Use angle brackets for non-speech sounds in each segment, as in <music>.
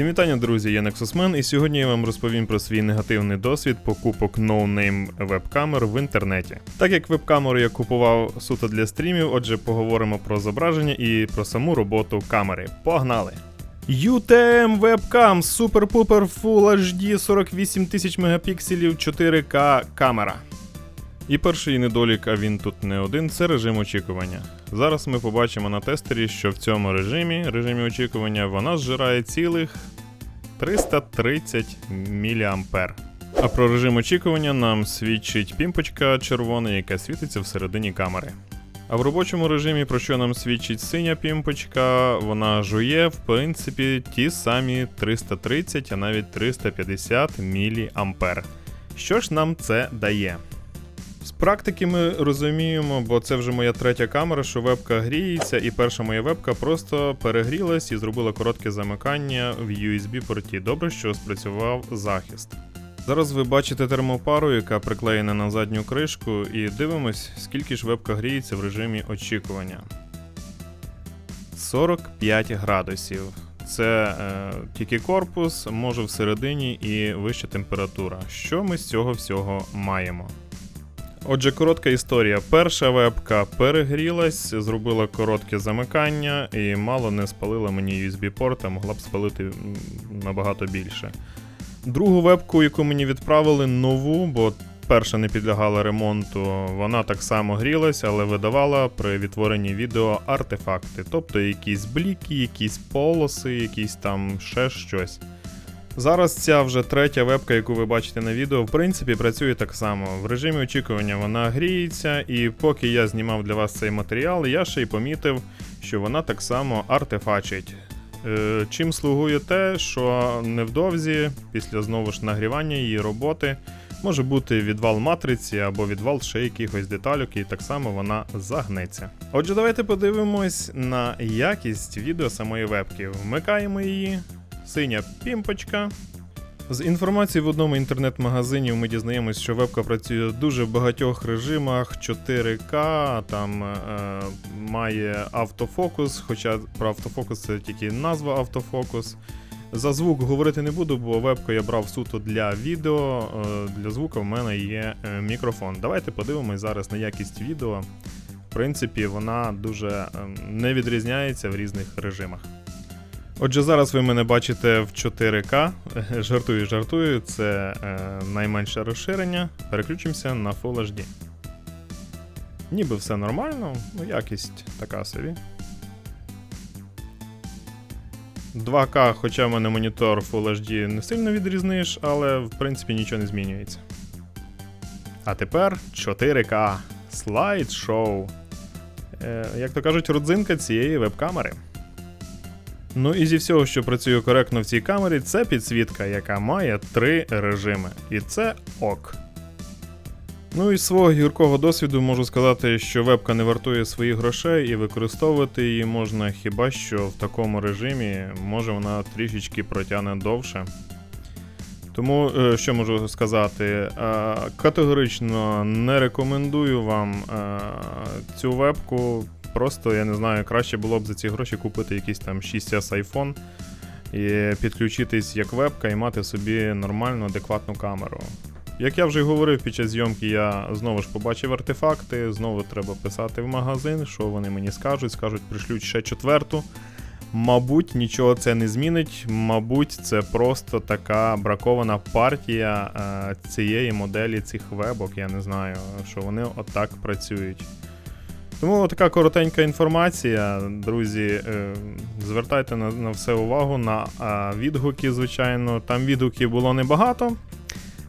Всім вітання, друзі, я Nexusman, і сьогодні я вам розповім про свій негативний досвід покупок ноунейм веб-камер в інтернеті. Так як веб-камеру я купував суто для стрімів, отже, поговоримо про зображення і про саму роботу камери. Погнали! UTM Webcam Super Pooper Full HD 48 тисяч мегапікселів 4К камера. І перший недолік, а він тут не один, це режим очікування. Зараз ми побачимо на тестері, що в цьому режимі, режимі очікування, вона зжирає цілих 330 мА. А про режим очікування нам свідчить пімпочка червона, яка світиться всередині камери. А в робочому режимі, про що нам свідчить синя пімпочка, вона жує, в принципі, ті самі 330, а навіть 350 мА. Що ж нам це дає? З практики ми розуміємо, бо це вже моя третя камера, що вебка гріється, і перша моя вебка просто перегрілась і зробила коротке замикання в USB-порті. Добре, що спрацював захист. Зараз ви бачите термопару, яка приклеєна на задню кришку, і дивимось, скільки ж вебка гріється в режимі очікування. 45 градусів. Це е, тільки корпус, може всередині і вища температура. Що ми з цього всього маємо? Отже, коротка історія. Перша вебка перегрілась, зробила коротке замикання і мало не спалила мені USB-порт, а могла б спалити набагато більше. Другу вебку, яку мені відправили, нову, бо перша не підлягала ремонту, вона так само грілась, але видавала при відтворенні відео артефакти, тобто якісь бліки, якісь полоси, якісь там ще щось. Зараз ця вже третя вебка, яку ви бачите на відео, в принципі, працює так само. В режимі очікування вона гріється, і поки я знімав для вас цей матеріал, я ще й помітив, що вона так само артефачить. Е, чим слугує те, що невдовзі, після знову ж нагрівання її роботи, може бути відвал матриці або відвал ще якихось деталюк, і так само вона загнеться. Отже, давайте подивимось на якість відео самої вебки. Вмикаємо її синя пімпочка. З інформації в одному інтернет-магазині ми дізнаємось, що вебка працює в дуже багатьох режимах 4К, там е, має автофокус, хоча про автофокус це тільки назва автофокус. За звук говорити не буду, бо вебку я брав суто для відео. е, Для звука в мене є е, мікрофон. Давайте подивимось зараз на якість відео. В принципі, вона дуже е, не відрізняється в різних режимах. Отже, зараз ви мене бачите в 4К. <laughs> Жартую, жартую, це е, найменше розширення. Переключимося на Full HD. Ніби все нормально, ну якість така собі. 2К, хоча в мене монітор Full HD не сильно відрізниш, але в принципі нічого не змінюється. А тепер 4К. Слайд шоу. Е, як то кажуть, родзинка цієї веб-камери. Ну і зі всього, що працює коректно в цій камері, це підсвітка, яка має три режими. І це ок. Ну і з свого гіркого досвіду можу сказати, що вебка не вартує своїх грошей і використовувати її можна хіба що в такому режимі, може вона трішечки протягне довше. Тому е, що можу сказати, е, категорично не рекомендую вам е, цю вебку. Просто я не знаю, краще було б за ці гроші купити якийсь там 6S iPhone і підключитись як вебка і мати собі нормальну, адекватну камеру. Як я вже говорив під час зйомки, я знову ж побачив артефакти, знову треба писати в магазин, що вони мені скажуть, скажуть, пришлють ще четверту. Мабуть, нічого це не змінить. Мабуть, це просто така бракована партія е, цієї моделі цих вебок. Я не знаю, що вони отак працюють. Тому така коротенька інформація, друзі. е, Звертайте на, на все увагу, на а, відгуки, звичайно. Там відгуків було небагато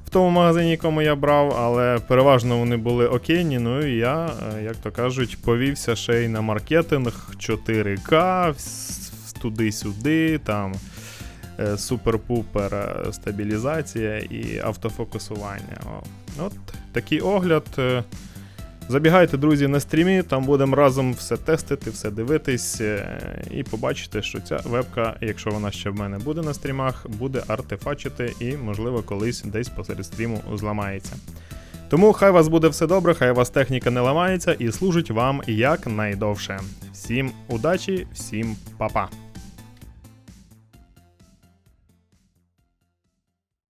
в тому магазині, якому я брав, але переважно вони були окейні. Ну і я, е, як то кажуть, повівся ще й на маркетинг 4К, вс- туди-сюди, там е, супер-пупер е, стабілізація і автофокусування. От такий огляд. е, Забігайте, друзі, на стрімі, там будемо разом все тестити, все дивитись і побачите, що ця вебка, якщо вона ще в мене буде на стрімах, буде артефачити і, можливо, колись десь посеред стріму зламається. Тому хай вас буде все добре, хай вас техніка не ламається і служить вам якнайдовше. Всім удачі, всім па-па!